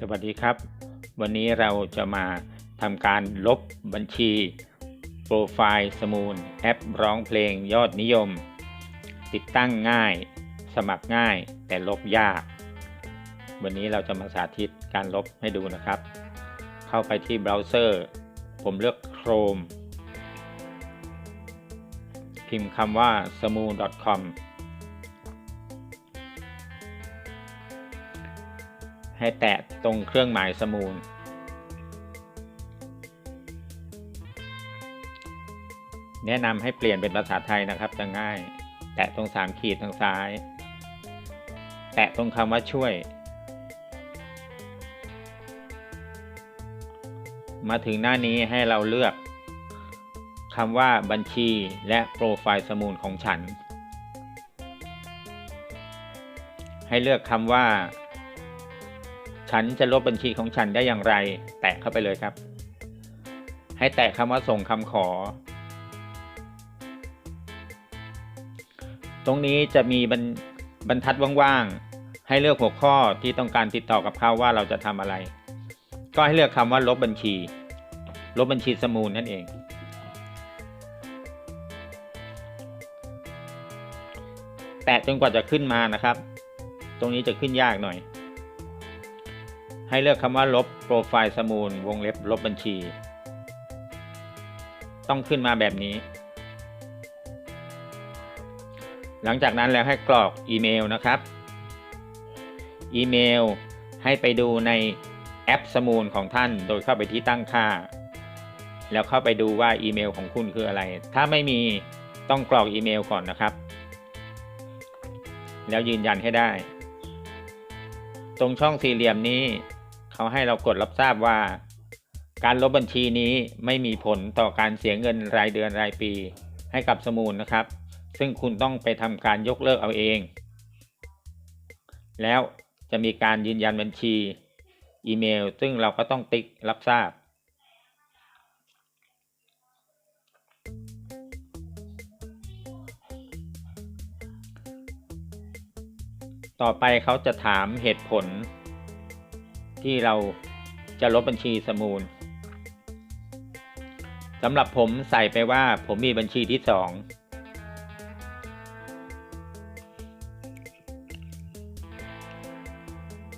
สวัสดีครับ วันนี้เราจะมาทำการลบบัญชีโปรไฟล์สมูนแอปร้องเพลงยอดนิยม ติดตั้งง่าย สมัครง่ายแต่ลบยาก วันนี้เราจะมาสาธิตการลบให้ดูนะครับ เข้าไปที่เบราว์เซอร์ ผมเลือก Chrome พิมพ์คำว่า smoo.com ให้แตะตรงเครื่องหมายสมูนแนะนำให้เปลี่ยนเป็นภาษาไทยนะครับจะง่าย แตะตรงสามขีดทางซ้าย แตะตรงคำว่าช่วย มาถึงหน้านี้ให้เราเลือกคำว่าบัญชีและโปรไฟล์สมูนของฉัน ให้เลือกคำว่า ฉันจะลบบัญชีของฉันได้อย่างไร แตะเข้าไปเลยครับ ให้แตะคำว่าส่งคำขอ ตรงนี้จะมีบรรบรทัดว่างๆ ให้เลือกหัวข้อที่ต้องการติดต่อกับเขาว่าเราจะทำอะไร ก็ให้เลือกคำว่าลบบัญชี ลบบัญชีสมูลนั่นเอง แตะจนกว่าจะขึ้นมานะครับ ตรงนี้จะขึ้นยากหน่อย ให้เลือกคำว่าลบโปรไฟล์สมูลวงเล็บลบบัญชี ต้องขึ้นมาแบบนี้ หลังจากนั้นแล้วให้กรอกอีเมลนะครับ อีเมลให้ไปดูในแอปสมูลของท่าน โดยเข้าไปที่ตั้งค่า แล้วเข้าไปดูว่าอีเมลของคุณคืออะไร ถ้าไม่มีต้องกรอกอีเมลก่อนนะครับ แล้วยืนยันให้ได้ ตรงช่องสี่เหลี่ยมนี้ เขาให้เรากดรับทราบว่า การลบบัญชีนี้ไม่มีผลต่อการเสียเงินรายเดือนรายปี ให้กับสมูลนะครับ ซึ่งคุณต้องไปทำการยกเลิกเอาเอง แล้วจะมีการยืนยันบัญชี อีเมล ซึ่งเราก็ต้องติ๊กรับทราบ ต่อไปเขาจะถามเหตุผล ที่เราจะลบบัญชีสมูลสำหรับผมใส่ไปว่าผมมีบัญชีที่สอง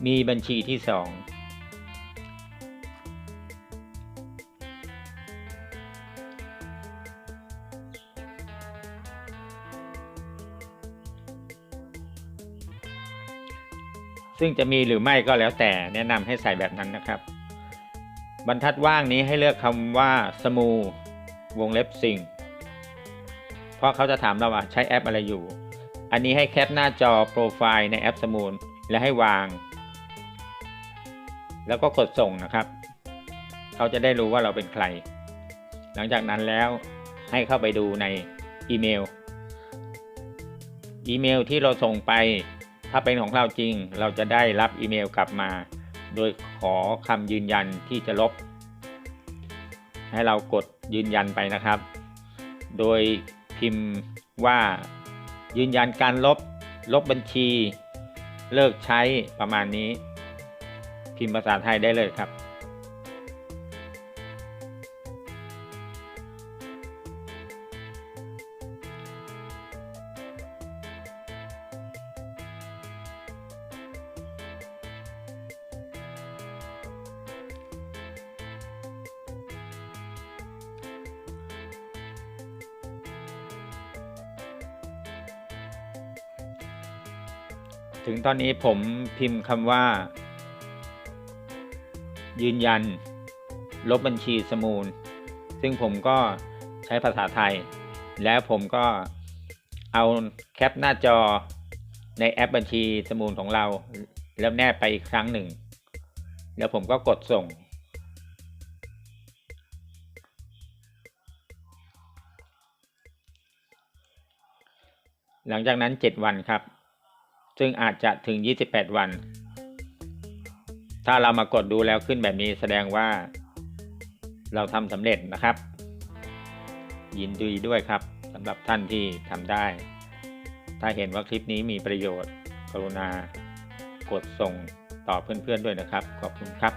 มีบัญชีที่สอง ซึ่งจะมีหรือไม่ก็แล้วแต่แนะนำให้ใส่แบบนั้นนะครับ บรรทัดว่างนี้ให้เลือกคำว่าสมูวงเล็บสิ่ง เพราะเขาจะถามเราว่าใช้แอปอะไรอยู่ อันนี้ให้แคปหน้าจอโปรไฟล์ในแอปสมูลและให้วาง แล้วก็กดส่งนะครับ เขาจะได้รู้ว่าเราเป็นใคร หลังจากนั้นแล้วให้เข้าไปดูในอีเมล อีเมลที่เราส่งไป ถ้าเป็นของเราจริง เราจะได้รับอีเมลกลับมา โดยขอคำยืนยันที่จะลบ ให้เรากดยืนยันไปนะครับ โดยพิมพ์ว่ายืนยันการลบ ลบบัญชี เลิกใช้ประมาณนี้ พิมพ์ภาษาไทยได้เลยครับ ถึงตอนนี้ผมพิมพ์คำว่า ยืนยัน ลบบัญชีสมูล ซึ่งผมก็ใช้ภาษาไทย แล้วผมก็เอาแคปหน้าจอในแอปบัญชีสมูลของเรา แล้วแนบไปอีกครั้งหนึ่ง แล้วผมก็กดส่ง หลังจากนั้น 7 วันครับ ซึ่งอาจจะถึง 28 วัน ถ้าเรามากดดูแล้วขึ้นแบบนี้แสดงว่า เราทำสำเร็จนะครับ ยินดีด้วยครับสำหรับท่านที่ทำได้ ถ้าเห็นว่าคลิปนี้มีประโยชน์ กรุณา กดส่งต่อเพื่อนๆด้วยนะครับ ขอบคุณครับ